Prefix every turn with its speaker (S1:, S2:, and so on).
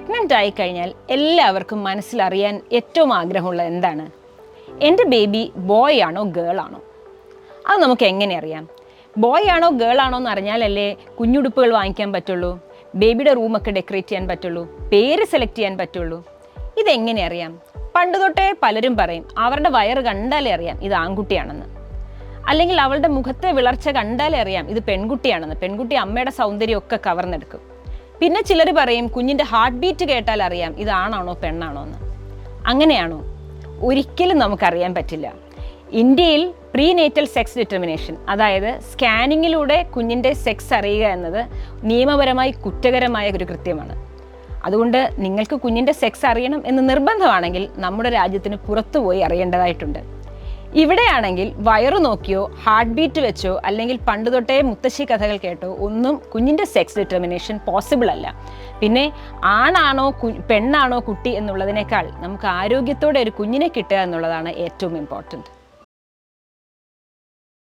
S1: Pregnant ആയി കഴിഞ്ഞാൽ എല്ലാവർക്കും മനസ്സിലറിയാൻ ഏറ്റവും ആഗ്രഹമുള്ളത് എന്താണ്? എന്റെ ബേബി ബോയ് ആണോ ഗേൾ ആണോ അത് നമുക്ക് എങ്ങനെ അറിയാം? ബോയ് ആണോ ഗേൾ ആണോ എന്ന് അറിഞ്ഞാലല്ലേ കുഞ്ഞുടുപ്പുകൾ വാങ്ങിക്കാൻ പറ്റുള്ളൂ ബേബിയുടെ റൂമൊക്കെ ഡെക്കറേറ്റ് ചെയ്യാൻ പറ്റുള്ളൂ പേര് സെലക്ട് ചെയ്യാൻ പറ്റുള്ളൂ. ഇതെങ്ങനെ അറിയാം? പണ്ട് തൊട്ടേ പലരും പറയും അവരുടെ വയറ് കണ്ടാലേ അറിയാം ഇത് ആൺകുട്ടിയാണെന്ന്. അല്ലെങ്കിൽ അവളുടെ മുഖത്തെ വിളർച്ച കണ്ടാലേ അറിയാം ഇത് പെൺകുട്ടിയാണെന്ന്. പെൺകുട്ടി അമ്മയുടെ സൗന്ദര്യമൊക്കെ കവർന്നെടുക്കും. പിന്നെ ചിലർ പറയും കുഞ്ഞിന്റെ ഹാർട്ട് ബീറ്റ് കേട്ടാൽ അറിയാം ഇതാണാണോ പെണ്ണാണോ എന്ന്. അങ്ങനെയാണോ? ഒരിക്കലും നമുക്കറിയാൻ പറ്റില്ല. ഇന്ത്യയിൽ പ്രീ നേറ്റൽ സെക്സ് ഡിറ്റർമിനേഷൻ അതായത് സ്കാനിങ്ങിലൂടെ കുഞ്ഞിന്റെ സെക്സ് അറിയുക എന്നത് നിയമപരമായി കുറ്റകരമായ ഒരു കൃത്യമാണ്. അതുകൊണ്ട് നിങ്ങൾക്ക് കുഞ്ഞിന്റെ സെക്സ് അറിയണം എന്ന് നിർബന്ധമാണെങ്കിൽ നമ്മുടെ രാജ്യത്തിന് പുറത്തുപോയി അറിയേണ്ടതായിട്ടുണ്ട്. ഇവിടെയാണെങ്കിൽ വയറു നോക്കിയോ ഹാർട്ട് ബീറ്റ് വെച്ചോ അല്ലെങ്കിൽ പണ്ട് തൊട്ടേ മുത്തശ്ശി കഥകൾ കേട്ടോ ഒന്നും കുഞ്ഞിന്റെ സെക്സ് ഡിറ്റർമിനേഷൻ പോസിബിൾ അല്ല. പിന്നെ ആണാണോ പെണ്ണാണോ കുട്ടി എന്നുള്ളതിനേക്കാൾ നമുക്ക് ആരോഗ്യത്തോടെ ഒരു കുഞ്ഞിനെ കിട്ടുക എന്നുള്ളതാണ് ഏറ്റവും ഇമ്പോർട്ടന്റ്